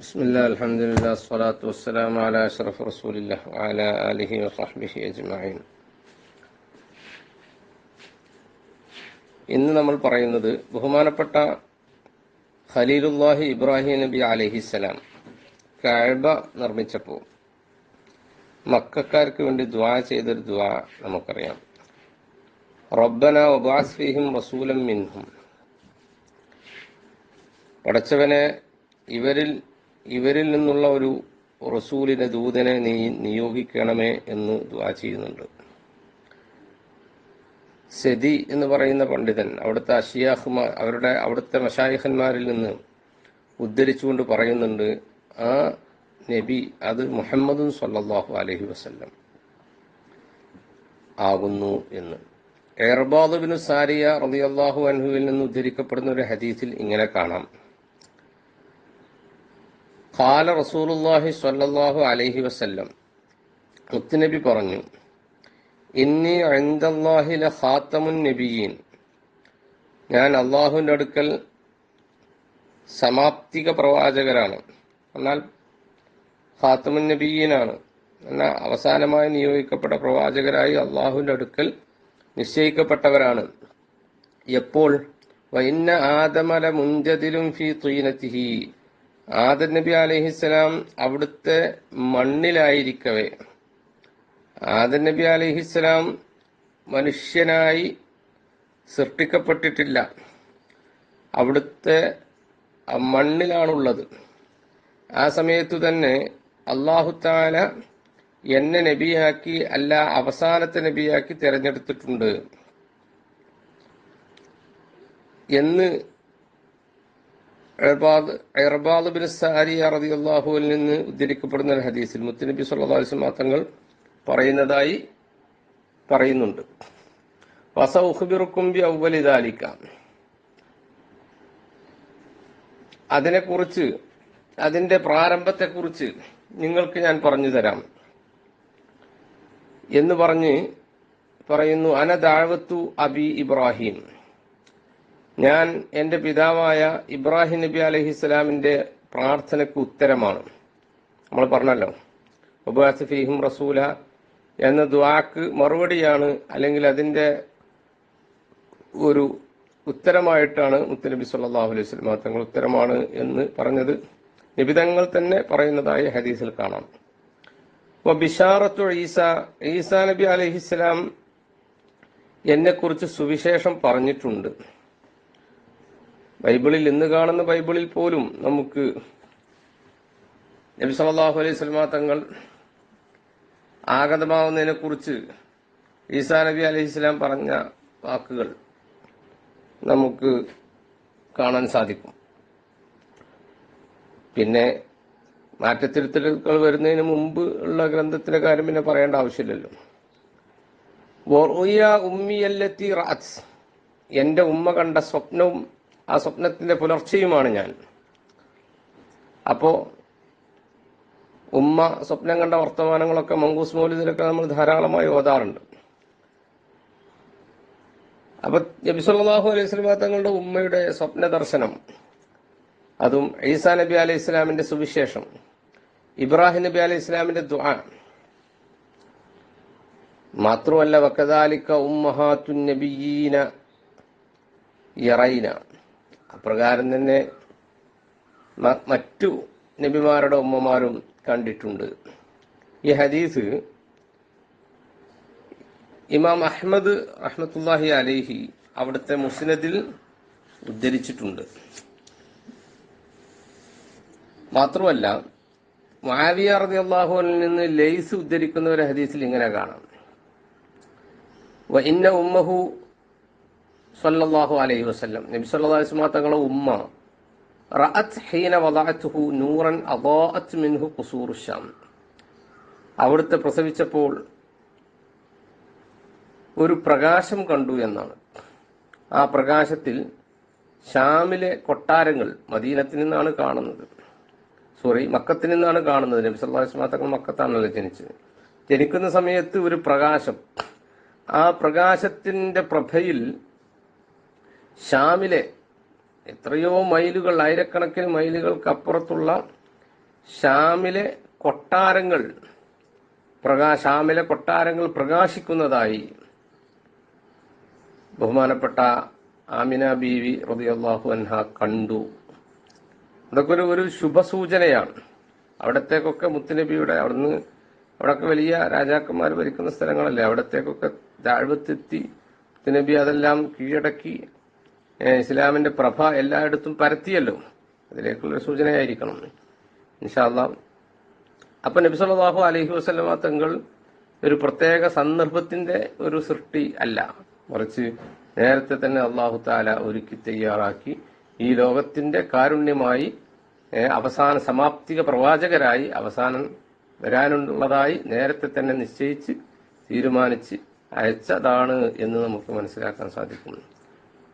بسم الله الحمد لله الصلاة والسلام على أشرف رسول الله وعلى آله وصحبه أجمعين ഇന്ന് നമ്മൾ പറയുന്നത് ബഹുമാനപ്പെട്ട ഖലീലുല്ലാഹി ഇബ്രാഹിം നബി അലഹിസ്സലാം കഅബ നിർമ്മിച്ചപ്പോൾ മക്കാർക്ക് വേണ്ടി ദ്വാ ചെയ്തൊരു ദ്വാ നമുക്കറിയാം റബ്ബന വബാസ് ഫീഹിം റസൂലം മിൻഹും പടച്ചവനെ ഇവരിൽ ഇവരിൽ നിന്നുള്ള ഒരു റസൂലിനെ ദൂതനെ നീ നിയോഗിക്കണമേ എന്ന് ദ്വാ ചെയ്യുന്നുണ്ട്. സെദി എന്ന് പറയുന്ന പണ്ഡിതൻ അവിടുത്തെ അഷിയാഹുമാർ അവരുടെ അവിടുത്തെ മഷായിഖന്മാരിൽ നിന്ന് ഉദ്ധരിച്ചുകൊണ്ട് പറയുന്നുണ്ട് ആ നബി അത് മുഹമ്മദും സല്ലാഹു അലഹി വസ്ല്ലം ആകുന്നു എന്ന്. എർബാദുബിന് സാരിയ റളിയല്ലാഹു അൻഹുവിൽ നിന്ന് ഉദ്ധരിക്കപ്പെടുന്ന ഒരു ഹദീസിൽ ഇങ്ങനെ കാണാം. ഖാല റസൂലുല്ലാഹി സ്വല്ലല്ലാഹു അലൈഹി വസല്ലം മുത്തുനബി പറഞ്ഞു ഇന്നി അൻദല്ലാഹി ഖാത്തമുൻ നബിയീൻ. ഞാൻ അള്ളാഹുവിന്റെ അടുക്കൽ സമാപ്തിക പ്രവാചകരാണ്. എന്നാൽ ഖാത്തമുൻ നബിയീനാണ്. എന്നാൽ അവസാനമായി നിയോഗിക്കപ്പെട്ട പ്രവാചകരായി അള്ളാഹുവിന്റെ അടുക്കൽ നിശ്ചയിക്കപ്പെട്ടവരാണ്. എപ്പോൾ? വൈന്ന ആദമല മുഞ്ചതിലും ഫി തുയിനത്തിഹി ആദം നബി അലഹിസ്സലാം അവിടുത്തെ മണ്ണിലായിരിക്കവേ. ആദർ നബി അലഹിസ്സലാം മനുഷ്യനായി സൃഷ്ടിക്കപ്പെട്ടിട്ടില്ല. അവിടുത്തെ മണ്ണിലാണുള്ളത്. ആ സമയത്തു തന്നെ അള്ളാഹുത്താല എന്നെ നബിയാക്കി അല്ല അവസാനത്തെ നബിയാക്കി തിരഞ്ഞെടുത്തിട്ടുണ്ട്. എന്ന് ഇർബാദ് ബിൻ സാരിയ അള്ളാഹുവിൽ നിന്ന് ഉദ്ധരിക്കപ്പെടുന്ന ഒരു ഹദീസിൽ മുത്തുനബി വസല്ലം തങ്ങൾ പറയുന്നതായി പറയുന്നുണ്ട്. വസ ഉഖ്ബിറുക്കും ബി അവ്വലി ദാലിക അതിനെക്കുറിച്ച് അതിന്റെ പ്രാരംഭത്തെക്കുറിച്ച് നിങ്ങൾക്ക് ഞാൻ പറഞ്ഞു തരാം. എന്ന് പറഞ്ഞ് പറയുന്നു അന ദാവത്തു അബി ഇബ്രാഹിം. ഞാൻ എന്റെ പിതാവായ ഇബ്രാഹിം നബി അലഹിസ്സലാമിന്റെ പ്രാർത്ഥനയ്ക്ക് ഉത്തരമാണ്. നമ്മൾ പറഞ്ഞല്ലോ ഉബാസ് ഫീഹിം റസൂല എന്ന ദ്വാക്ക് മറുപടിയാണ് അല്ലെങ്കിൽ അതിന്റെ ഒരു ഉത്തരമായിട്ടാണ് മുത്തനബി സല്ലാഹു അലൈഹി സ്വലമ തങ്ങൾ ഉത്തരമാണ് എന്ന് പറഞ്ഞത്. നിബിതങ്ങൾ തന്നെ പറയുന്നതായി ഹദീസിൽ കാണാം. അപ്പോൾ ബിഷാറത്തു ഈസ ഈസാ നബി അലഹിസ്സലാം എന്നെക്കുറിച്ച് സുവിശേഷം പറഞ്ഞിട്ടുണ്ട്. ബൈബിളിൽ ഇന്ന് കാണുന്ന ബൈബിളിൽ പോലും നമുക്ക് നബി സല്ലല്ലാഹു അലൈഹി സ്വലമാ തങ്ങൾ ആഗതമാവുന്നതിനെ കുറിച്ച് ഈസാ നബി അലൈഹി സ്വലാം പറഞ്ഞ വാക്കുകൾ നമുക്ക് കാണാൻ സാധിക്കും. പിന്നെ മാറ്റത്തിരുത്തലുകൾ വരുന്നതിന് മുമ്പ് ഉള്ള ഗ്രന്ഥത്തിന്റെ കാര്യം പിന്നെ പറയേണ്ട ആവശ്യമില്ലല്ലോ. എന്റെ ഉമ്മ കണ്ട സ്വപ്നവും ആ സ്വപ്നത്തിന്റെ പുലർച്ചയുമാണ് ഞാൻ. അപ്പോ ഉമ്മ സ്വപ്നം കണ്ട വർത്തമാനങ്ങളൊക്കെ മങ്കൂസ് മൗലിദിലൊക്കെ നമ്മൾ ധാരാളമായി ഓതാറുണ്ട്. അപ്പൊ നബിസ്വല്ലാഹു അലൈഹി സ്വലാ തങ്ങളുടെ ഉമ്മയുടെ സ്വപ്ന ദർശനം അതും ഈസാ നബി അലൈഹി ഇസ്ലാമിന്റെ സുവിശേഷം ഇബ്രാഹിം നബി അലൈഹി ഇസ്ലാമിന്റെ ദുആ. മാത്രമല്ല വക്കദാലിക്ക ഉമ്മഹാത്തുൻ നബിയീന യറൈന അപ്രകാരം തന്നെ മറ്റു നബിമാരുടെ ഉമ്മമാരും കണ്ടിട്ടുണ്ട്. ഈ ഹദീസ് ഇമാം അഹ്മദ് അഹമ്മദ്ാഹി അലേഹി അവിടുത്തെ മുസ്നദിൽ ഉദ്ധരിച്ചിട്ടുണ്ട്. മാത്രമല്ല മാവിയ റതി അള്ളാഹുവിൽ നിന്ന് ലെയ്സ് ഉദ്ധരിക്കുന്ന ഒരു ഹദീസിൽ ഇങ്ങനെ കാണാം. ഇന്ന ഉമ്മഹു സല്ലല്ലാഹു അലൈഹി വസല്ലം. നബി സല്ലല്ലാഹു തങ്ങളുടെ ഉമ്മ റഅത് ഹീന നൂറൻ അദാഅത്ത് മിൻഹു ഖുസൂറു ശാം അവിടുത്തെ പ്രസവിച്ചപ്പോൾ ഒരു പ്രകാശം കണ്ടു എന്നാണ്. ആ പ്രകാശത്തിൽ ഷാമിലെ കൊട്ടാരങ്ങൾ മദീനത്തിൽ നിന്നാണ് കാണുന്നത്. സോറി മക്കത്തിൽ നിന്നാണ് കാണുന്നത്. നബി സല്ലല്ലാഹു തങ്ങൾ മക്കത്താണല്ലോ ജനിച്ചത്. ജനിക്കുന്ന സമയത്ത് ഒരു പ്രകാശം. ആ പ്രകാശത്തിന്റെ പ്രഭയിൽ ഷാമിലെ എത്രയോ മൈലുകൾ ആയിരക്കണക്കിന് മൈലുകൾക്ക് അപ്പുറത്തുള്ള ഷാമിലെ കൊട്ടാരങ്ങൾ പ്രകാ ഷാമിലെ കൊട്ടാരങ്ങൾ പ്രകാശിക്കുന്നതായി ബഹുമാനപ്പെട്ട ആമിന ബീവി റളിയല്ലാഹു അൻഹ കണ്ടു. അതൊക്കെ ഒരു ഒരു ശുഭസൂചനയാണ്. അവിടത്തേക്കൊക്കെ മുത്തുനബിയുടെ അവിടുന്ന് അവിടൊക്കെ വലിയ രാജാക്കന്മാർ ഭരിക്കുന്ന സ്ഥലങ്ങളല്ലേ? അവിടത്തേക്കൊക്കെ താഴ്വത്തെത്തി മുത്തുനബി അതെല്ലാം കീഴടക്കി ഇസ്ലാമിന്റെ പ്രഭ എല്ലായിടത്തും പരത്തിയല്ലോ. അതിലേക്കുള്ളൊരു സൂചനയായിരിക്കണം. ഇൻഷാല്ല അപ്പൊ നബി അലഹി വസല്ലമ തങ്ങൾ ഒരു പ്രത്യേക സന്ദർഭത്തിന്റെ ഒരു സൃഷ്ടി അല്ല. മറിച്ച് നേരത്തെ തന്നെ അള്ളാഹു താല ഒരുക്കി തയ്യാറാക്കി ഈ ലോകത്തിന്റെ കാരുണ്യമായി അവസാന സമാപ്തിക പ്രവാചകരായി അവസാനം വരാനുള്ളതായി നേരത്തെ തന്നെ നിശ്ചയിച്ച് തീരുമാനിച്ച് അയച്ചതാണ് എന്ന് നമുക്ക് മനസ്സിലാക്കാൻ